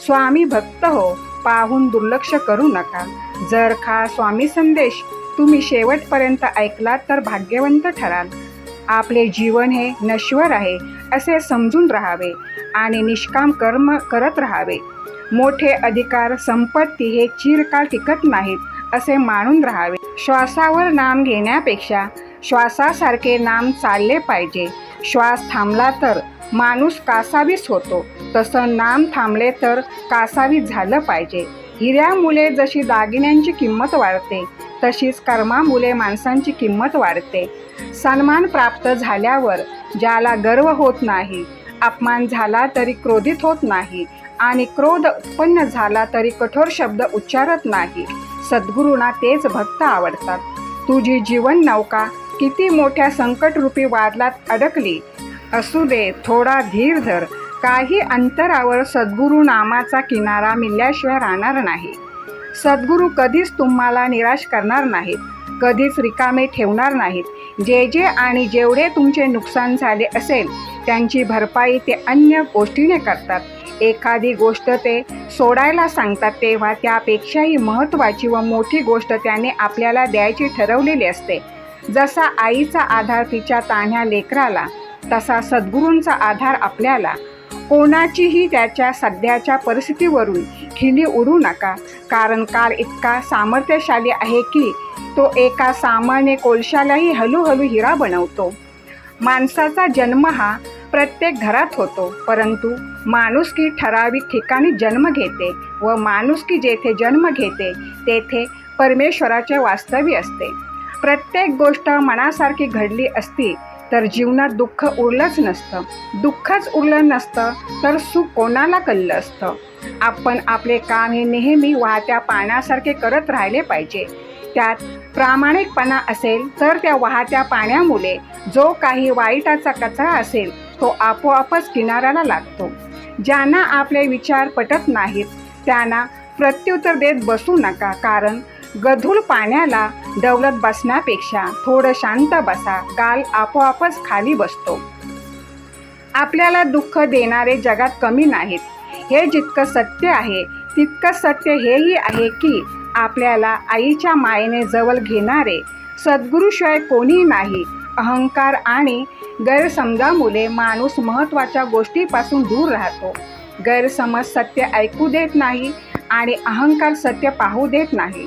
स्वामी भक्त हो पाहून दुर्लक्ष करू नका. जर खा स्वामी संदेश तुम्ही शेवटपर्यंत ऐकलात तर भाग्यवंत ठराल. आपले जीवन हे नश्वर आहे असे समजून राहावे आणि निष्काम कर्म करत राहावे. मोठे अधिकार संपत्ती हे चिरकाळ टिकत नाहीत असे मानून राहावे. श्वासावर नाम घेण्यापेक्षा श्वासासारखे नाम चालले पाहिजे. श्वास थांबला तर माणूस कासावीस होतो. तसं नाम थांबले तर कासावीस झालं पाहिजे. हिऱ्यामुळे जशी दागिन्यांची किंमत वाढते तशीच कर्मामुळे माणसांची किंमत वाढते. सन्मान प्राप्त झाल्यावर ज्याला गर्व होत नाही अपमान झाला तरी क्रोधित होत नाही आणि क्रोध उत्पन्न झाला तरी कठोर शब्द उच्चारत नाही. सद्गुरूंना तेच भक्त आवडतात. तुझी जीवन नौका किती मोठ्या संकटरूपी वादलात अडकली असू दे थोडा धीर धर. काही अंतरावर सद्गुरू नामाचा किनारा मिळल्याशिवाय राहणार नाही. सद्गुरू कधीच तुम्हाला निराश करणार नाहीत कधीच रिकामे ठेवणार नाहीत. जे जे आणि जेवढे तुमचे नुकसान झाले असेल त्यांची भरपाई ते अन्य गोष्टीने करतात. एखादी गोष्ट ते सोडायला सांगतात तेव्हा त्यापेक्षाही महत्त्वाची व मोठी गोष्ट त्याने आपल्याला द्यायची ठरवलेली असते. जसा आईचा आधार तिच्या तान्ह्या लेकराला तसा सद्गुरूंचा आधार आपल्याला. कोणाचीही त्याच्या सध्याच्या परिस्थितीवरून खिली उडू नका कारण काल इतका सामर्थ्यशाली आहे की तो एका सामान्य कोळशालाही हळूहळू हिरा बनवतो. माणसाचा जन्म हा प्रत्येक घरात होतो परंतु माणुसकी ठराविक ठिकाणी जन्म घेते व माणुसकी जेथे जन्म घेते तेथे परमेश्वराचे वास्तव्य असते. प्रत्येक गोष्ट मनासारखी घडली असती तर जीवनात दुःख उरलंच नसतं. दुःखच उरलं नसतं तर सुख कोणाला कळलं असतं? आपण आपले काम हे नेहमी वाहत्या पाण्यासारखे करत राहिले पाहिजे. त्यात प्रामाणिकपणा असेल तर त्या वाहत्या पाण्यामुळे जो काही वाईटाचा कचरा असेल तो आपोआपच किनाऱ्याला लागतो. ज्यांना आपले विचार पटत नाहीत त्यांना प्रत्युत्तर देत बसू नका कारण गधूल पाण्याला डवलत बसण्यापेक्षा थोडं शांत बसा गाल आपोआपच खाली बसतो. आपल्याला दुःख देणारे जगात कमी नाहीत. हे जितकं सत्य आहे तितकं सत्य हेही आहे की आपल्याला आईच्या मायेने जवळ घेणारे सद्गुरूशिवाय कोणी नाही. अहंकार आणि गैरसमजामुळे माणूस महत्त्वाच्या गोष्टीपासून दूर राहतो. गैरसमज सत्य ऐकू देत नाही आणि अहंकार सत्य पाहू देत नाही.